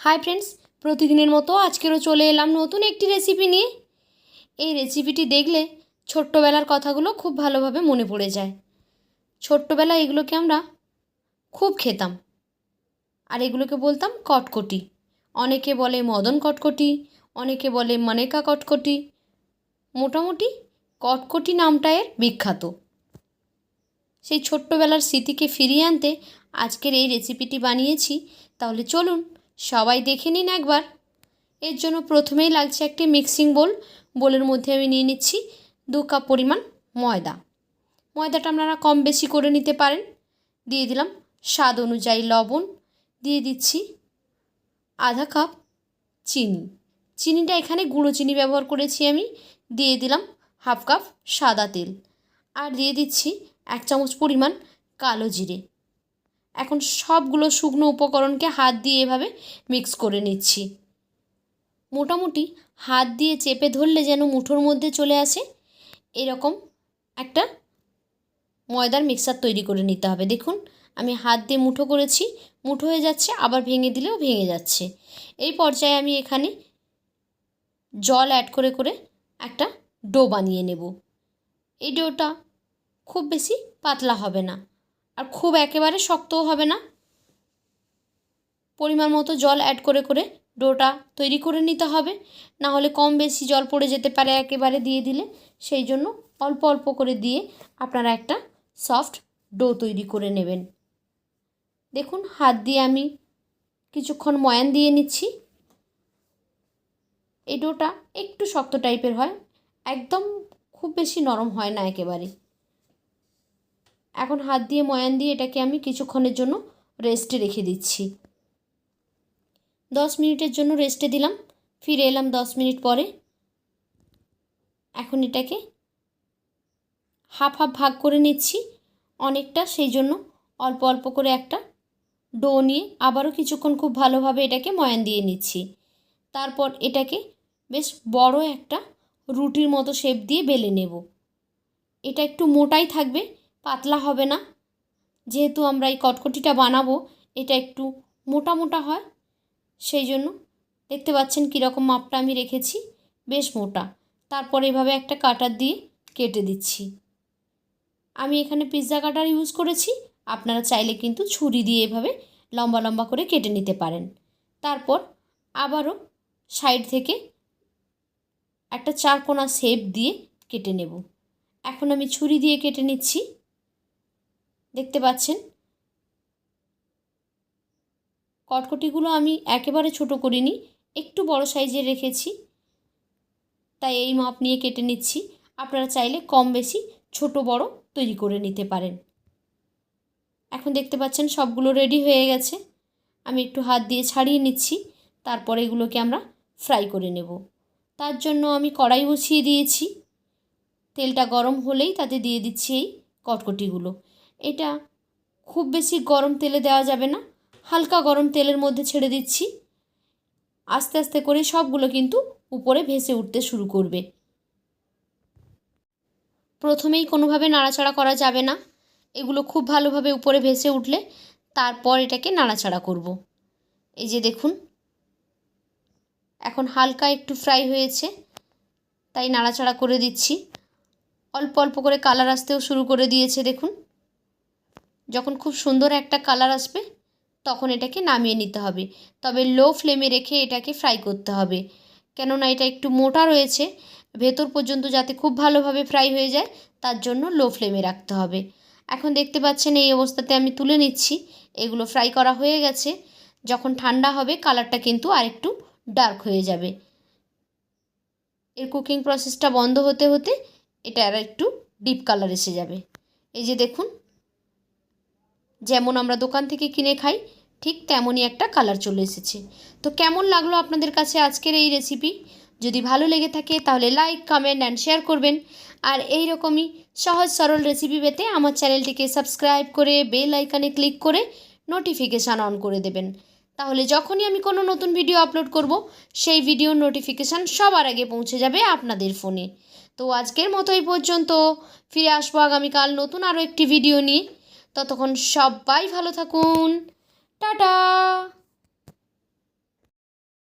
Hi friends প্রতিদিনের মতো আজকেরও চলে এলাম নতুন একটি রেসিপি নিয়ে। এই রেসিপিটি দেখলে ছোট্টবেলার কথাগুলো খুব ভালোভাবে মনে পড়ে যায়। ছোট্টবেলায় এগুলোকে আমরা খুব খেতাম। আর এগুলোকে বলতাম কটকটি। অনেকে বলে মদন কটকটি, অনেকে বলে মানেকা কটকটি। মোটামুটি কটকটি নামটা এর বিখ্যাত। সেই ছোট্টবেলার স্মৃতিকে ফিরিয়ে আনতে আজকের এই রেসিপিটি বানিয়েছি। তাহলে চলুন সবাই দেখে নিন একবার। এর জন্য প্রথমেই লাগছে একটি মিক্সিং বোল। বোলের মধ্যে আমি নিয়ে নিচ্ছি দু কাপ পরিমাণ ময়দা। ময়দাটা আপনারা কম বেশি করে নিতে পারেন। দিয়ে দিলাম স্বাদ অনুযায়ী লবণ। দিয়ে দিচ্ছি আধা কাপ চিনি। চিনিটা এখানে গুঁড়ো চিনি ব্যবহার করেছি আমি। দিয়ে দিলাম হাফ কাপ সাদা তেল। আর দিয়ে দিচ্ছি এক চামচ পরিমাণ কালো জিরে। এখন সবগুলো শুকনো উপকরণকে হাত দিয়ে এভাবে মিক্স করে নিচ্ছি। মোটামুটি হাত দিয়ে চেপে ধরলে যেন মুঠোর মধ্যে চলে আসে, এরকম একটা ময়দার মিক্সার তৈরি করে নিতে হবে। দেখুন, আমি হাত দিয়ে মুঠো করেছি, মুঠো হয়ে যাচ্ছে, আবার ভেঙে দিলেও ভেঙে যাচ্ছে। এই পর্যায়ে আমি এখানে জল অ্যাড করে করে একটা ডো বানিয়ে নেব। এই ডোটা খুব বেশি পাতলা হবে না। আর খুব একেবারে শক্তও হবে না। পরিমাণ মতো জল অ্যাড করে করে ডোটা তৈরি করে নিতে হবে। না হলে কম বেশি জল পড়ে যেতে পারে একেবারে দিয়ে দিলে। সেই জন্য অল্প অল্প করে দিয়ে আপনারা একটা সফট ডো তৈরি করে নেবেন। দেখুন, হাত দিয়ে আমি কিছুক্ষণ ময়ান দিয়ে নিচ্ছি। এই ডোটা একটু শক্ত টাইপের হয়, একদম খুব বেশি নরম হয় না একেবারে। এখন হাত দিয়ে ময়ান দিয়ে এটাকে আমি কিছুক্ষণের জন্য রেস্টে রেখে দিচ্ছি। দশ মিনিটের জন্য রেস্টে দিলাম। ফিরে এলাম দশ মিনিট পরে। এখন এটাকে হাফ হাফ ভাগ করে নিচ্ছি অনেকটা, সেই জন্য অল্প অল্প করে একটা ডো নিয়ে আবারও কিছুক্ষণ খুব ভালোভাবে এটাকে ময়ান দিয়ে নিচ্ছি। তারপর এটাকে বেশ বড় একটা রুটির মতো শেপ দিয়ে বেলে নেব। এটা একটু মোটাই থাকবে পাতলা হবে না। যেহেতু আমরা এই কটকটিটা বানাবো, এটা একটু মোটা মোটা হয়, সেই জন্য দেখতে পাচ্ছেন কীরকম মাপটা আমি রেখেছি, বেশ মোটা। তারপর এভাবে একটা কাটার দিয়ে কেটে দিচ্ছি। আমি এখানে পিৎজা কাটার ইউজ করেছি, আপনারা চাইলে কিন্তু ছুরি দিয়ে এভাবে লম্বা লম্বা করে কেটে নিতে পারেন। তারপর আবারও সাইড থেকে একটা চারকোনা শেপ দিয়ে কেটে নেব। এখন আমি ছুরি দিয়ে কেটে নিচ্ছি। দেখতে পাচ্ছেন? কটকটিগুলো আমি একেবারে ছোট করিনি, একটু বড় সাইজের রেখেছি। তাই এই মাপ নিয়ে কেটে নিচ্ছি। আপনারা চাইলে কম বেশি ছোট বড় তৈরি করে নিতে পারেন। এখন দেখতে পাচ্ছেন সবগুলো রেডি হয়ে গেছে। আমি একটু হাত দিয়ে ছাড়িয়ে নিচ্ছি, তারপর এগুলোকে আমরা ফ্রাই করে নেব। তার জন্য আমি কড়াই বসিয়ে দিয়েছি। তেলটা গরম হলেই তাতে দিয়ে দিচ্ছি এই কটকটিগুলো। এটা খুব বেশি গরম তেলে দেওয়া যাবে না। হালকা গরম তেলের মধ্যে ছেড়ে দিচ্ছি। আস্তে আস্তে করে সবগুলো কিন্তু উপরে ভেসে উঠতে শুরু করবে। প্রথমেই কোনোভাবে নাড়াচাড়া করা যাবে না। এগুলো খুব ভালোভাবে উপরে ভেসে উঠলে তারপর এটাকে নাড়াচাড়া করব। এই যে দেখুন, এখন হালকা একটু ফ্রাই হয়েছে, তাই নাড়াচাড়া করে দিচ্ছি। অল্প অল্প করে কালার আসতেও শুরু করে দিয়েছে, দেখুন। যখন খুব সুন্দর একটা কালার আসবে, তখন এটাকে নামিয়ে নিতে হবে। তবে লো ফ্লেমে রেখে এটাকে ফ্রাই করতে হবে। কেননা এটা একটু মোটা রয়েছে, ভেতর পর্যন্ত যাতে খুব ভালোভাবে ফ্রাই হয়ে যায়, তার জন্য লো ফ্লেমে রাখতে হবে। এখন দেখতে পাচ্ছেন এই অবস্থাতে আমি তুলে নিচ্ছি, এগুলো ফ্রাই করা হয়ে গেছে। যখন ঠান্ডা হবে কালারটা কিন্তু আরেকটু ডার্ক হয়ে যাবে। এর কুকিং প্রসেসটা বন্ধ হতে হতে, এটা আর একটু ডিপ কালার এসে যাবে। এই যে দেখুন যেমন আমরা দোকান থেকে কিনে খাই, ঠিক তেমনই একটা কালার চলে এসেছে। তো কেমন লাগল আপনাদের কাছে আজকের এই রেসিপি যদি ভালো লেগে থাকে তাহলে লাইক কমেন্ট অ্যান্ড শেয়ার করবেন। আর এই রকমই সহজ সরল রেসিপি পেতে আমার চ্যানেলটিকে সাবস্ক্রাইব করে বেল আইকানে ক্লিক করে নোটিফিকেশান অন করে দেবেন। তাহলে যখনই আমি কোনো নতুন ভিডিও আপলোড করব, সেই ভিডিওর নোটিফিকেশান সবার আগে পৌঁছে যাবে আপনাদের ফোনে তো আজকের মতো এই পর্যন্ত, ফিরে আসব আগামীকাল নতুন আরও একটি ভিডিও নিয়ে। ততক্ষণ সবাই ভালো থাকুন। টাটা!